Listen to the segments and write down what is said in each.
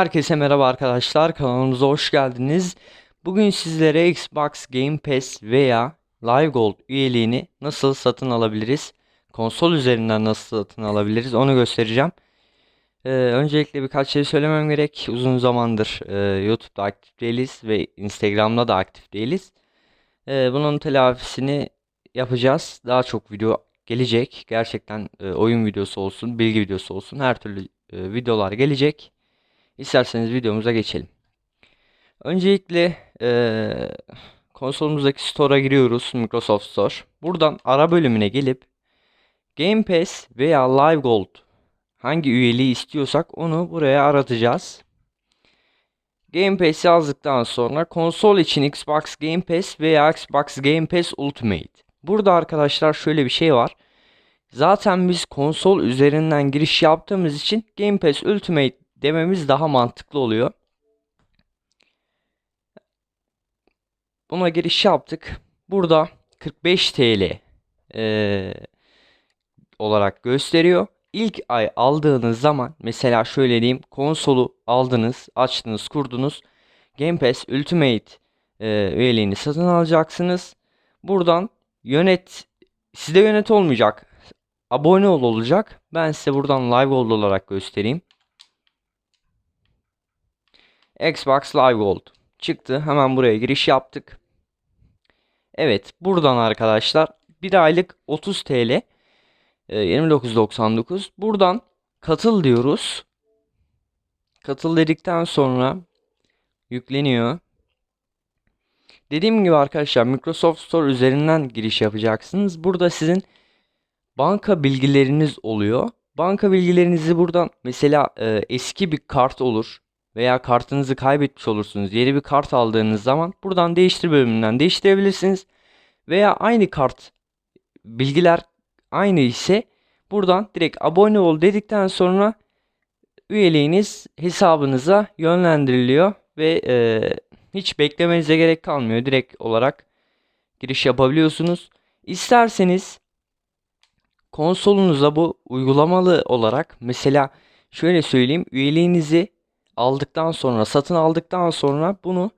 Herkese merhaba arkadaşlar kanalımıza hoş geldiniz. Bugün sizlere Xbox Game Pass veya Live Gold üyeliğini nasıl satın alabiliriz? Konsol üzerinden nasıl satın alabiliriz onu göstereceğim. Ee, öncelikle birkaç şey söylemem gerek. Uzun zamandır e, YouTube'da aktif değiliz ve Instagram'da da aktif değiliz. Ee, bunun telafisini yapacağız. Daha çok video gelecek. Gerçekten e, oyun videosu olsun, bilgi videosu olsun her türlü e, videolar gelecek. İsterseniz videomuza geçelim. Öncelikle eee konsolumuzdaki Store'a giriyoruz. Microsoft Store. Buradan ara bölümüne gelip Game Pass veya Live Gold hangi üyeliği istiyorsak onu buraya aratacağız. Game Pass yazdıktan sonra konsol için Xbox Game Pass veya Xbox Game Pass Ultimate. Burada arkadaşlar şöyle bir şey var. Zaten biz konsol üzerinden giriş yaptığımız için Game Pass Ultimate dememiz daha mantıklı oluyor. Buna giriş yaptık. Burada 45 TL eee, olarak gösteriyor. İlk ay aldığınız zaman mesela şöyle diyeyim konsolu aldınız, açtınız, kurdunuz. Game Pass Ultimate eee, üyeliğini satın alacaksınız. Buradan yönet sizde yönet olmayacak. Abone ol olacak. Ben size buradan live gold olarak göstereyim. Xbox Live Gold çıktı. Hemen buraya giriş yaptık. Evet, buradan arkadaşlar bir aylık 30 TL e, 29.99. Buradan katıl diyoruz. Katıl dedikten sonra yükleniyor. Dediğim gibi arkadaşlar Microsoft Store üzerinden giriş yapacaksınız. Burada sizin banka bilgileriniz oluyor. Banka bilgilerinizi buradan mesela e, eski bir kart olur veya kartınızı kaybetmiş olursunuz. Yeni bir kart aldığınız zaman buradan değiştir bölümünden değiştirebilirsiniz. Veya aynı kart bilgiler aynı ise buradan direkt abone ol dedikten sonra üyeliğiniz hesabınıza yönlendiriliyor ve e, hiç beklemenize gerek kalmıyor. Direkt olarak giriş yapabiliyorsunuz. İsterseniz konsolunuza bu uygulamalı olarak mesela şöyle söyleyeyim üyeliğinizi aldıktan sonra satın aldıktan sonra bunu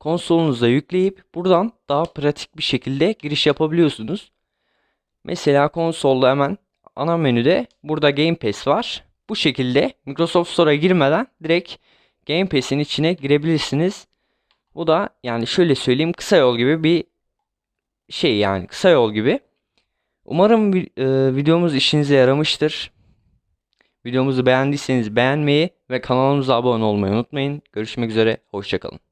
konsolunuza yükleyip buradan daha pratik bir şekilde giriş yapabiliyorsunuz. Mesela konsolda hemen ana menüde burada Game Pass var. Bu şekilde Microsoft Store'a girmeden direkt Game Pass'in içine girebilirsiniz. Bu da yani şöyle söyleyeyim kısa yol gibi bir şey yani kısa yol gibi. Umarım e, videomuz işinize yaramıştır. Videomuzu beğendiyseniz beğenmeyi ve kanalımıza abone olmayı unutmayın. Görüşmek üzere, hoşçakalın.